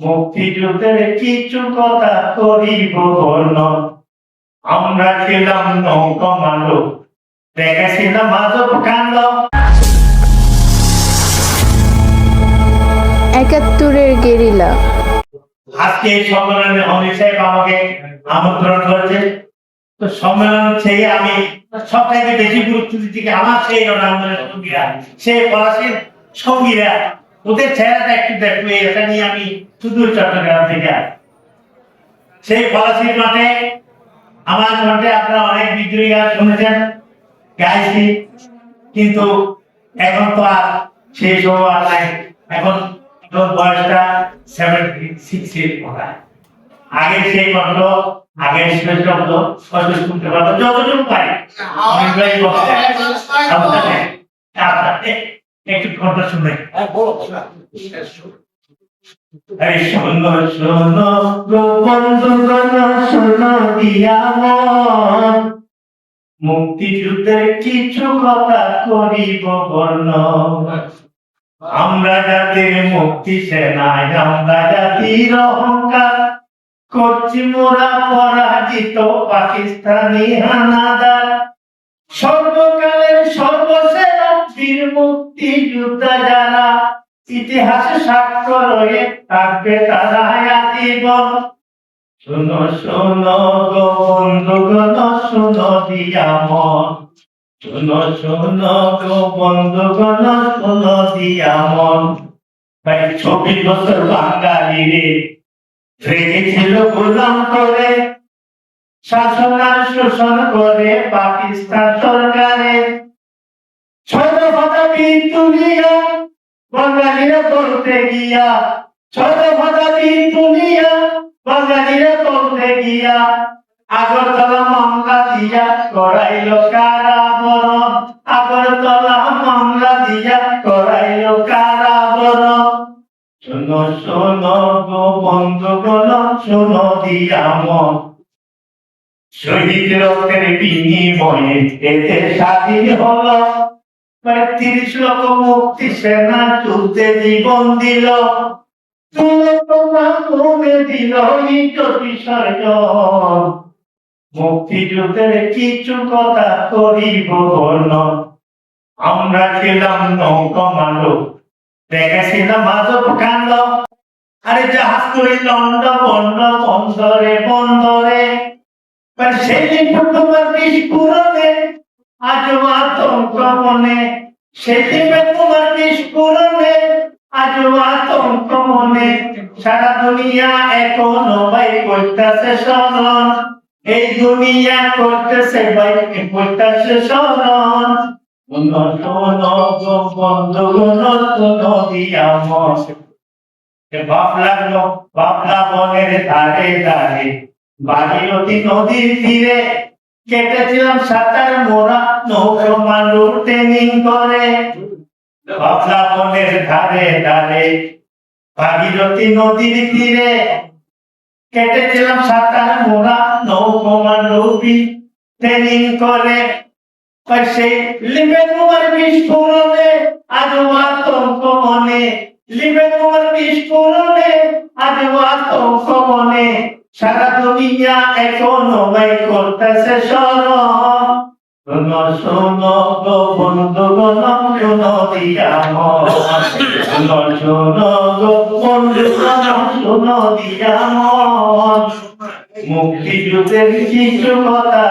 মুক্তিযুদ্ধের কিছু কথা করিব বর্ণন আমরা ছিলাম নৌকমালো দেখেছিলাম মাধব কাণ্ড। একাত্তরের গেরিলা। আজকে এই সম্মেলনে অমিত সাহেব আমাকে আমন্ত্রণ করেছে তো সম্মেলন সেই আমি সব থেকে বেশি গুরুত্ব দিচ্ছি আমার সেই রণাঙ্গনের সঙ্গীরা সেই সঙ্গীরা। ওদের চেহারাটা একটু দেখবে এটা নিয়ে আমি শুধু চট্টগ্রাম থেকে আসি। সেই ফরাসির মাঠে আমার কণ্ঠে আপনারা অনেক বিদ্রোহী গান শুনেছেন গাইছি কিন্তু এখন তো আর সেই সময় আর নাই। এখন তোর বয়সটা সেভেন্টি সিক্স এর পড়া আগে সেই কণ্ঠ আগে সেই শব্দ হয়তো শুনতে পারব। যতটুকু পারি। একটু কণ্ঠ শুনে দিয়া মুক্তিযুদ্ধের কিছু কথা করিব বর্ণ। আমরা জাতির মুক্তি সেনায় আমরা জাতির অহংকার করছি মোরা পরাজিত পাকিস্তানি হানাদার। সর্বকালের সর্বসেরা বীর মুক্তি যোদ্ধা যারা, ইতিহাসে সাক্ষ্য রয়ে থাকবে তারা আজীবন। শোনো শোনো গো বন্ধুগণ শোনো দিয়া মন। শোনো শোনো গো বন্ধুগণ শোনো দিয়া মন। ভাই চব্বিশ বছর বাঙালি রে রেখেছিল গোলাম করে। শাসন আর শোষণ করে পাকিস্তান সরকারে। ছোট কথা তুলিয়া বাঙালিরা করতে গিয়া। ছোট কথা তুলিয়া বাঙালিরা করতে গিয়া। আগরতলা মামলা দিয়া করাইল কারাবরণ। আগরতলা মামলা দিয়া করাইল কারাবরণ। শোনো শোনো বন্ধুগণ, শোনো দিয়া মন। শহীদ রক্তের বিনিময়ে এদের স্বাধীন হলো। প্রায় তিরিশ লক্ষ মুক্তি সেনা যুদ্ধে জীবন দিল। মুক্তিযুদ্ধের কিছু কথা করিব আমরা ছিলাম নৌকমালো দেখেছিলাম মাধব কাণ্ড। আরে জাহাজ করি লন্ড বন্ড, বন্দরে বন্দরে। মানে সেই দিন তোমার বিস্ফোরণে আজ আতঙ্ক মনে সেদিন তোমার বিস্ফোরণে আজ আতঙ্ক মনে সারা দুনিয়া এখনও ভাই করতেছে স্মরণ এই দুনিয়া করতেছে ভাই করতেছে স্মরণ বাপলা বনের ধারে ধারে বাগীরথী নদীর তীরে কেটেছিলাম মানুষ ট্রেনিং করে। বনের ধারে ধারে ভাগীরথী নদীর তীরে কেটেছিলাম মানুষ ট্রেনিং করে। সেই বিস্ফোরণে আজ আতঙ্ক মনে। লিপে বিস্ফোরণে আজ সারা দুনিয়া এখনও ভাই করতেছে স্মরণ শোনো শোনো গো মন। মুক্তিযুদ্ধের কিছু কথা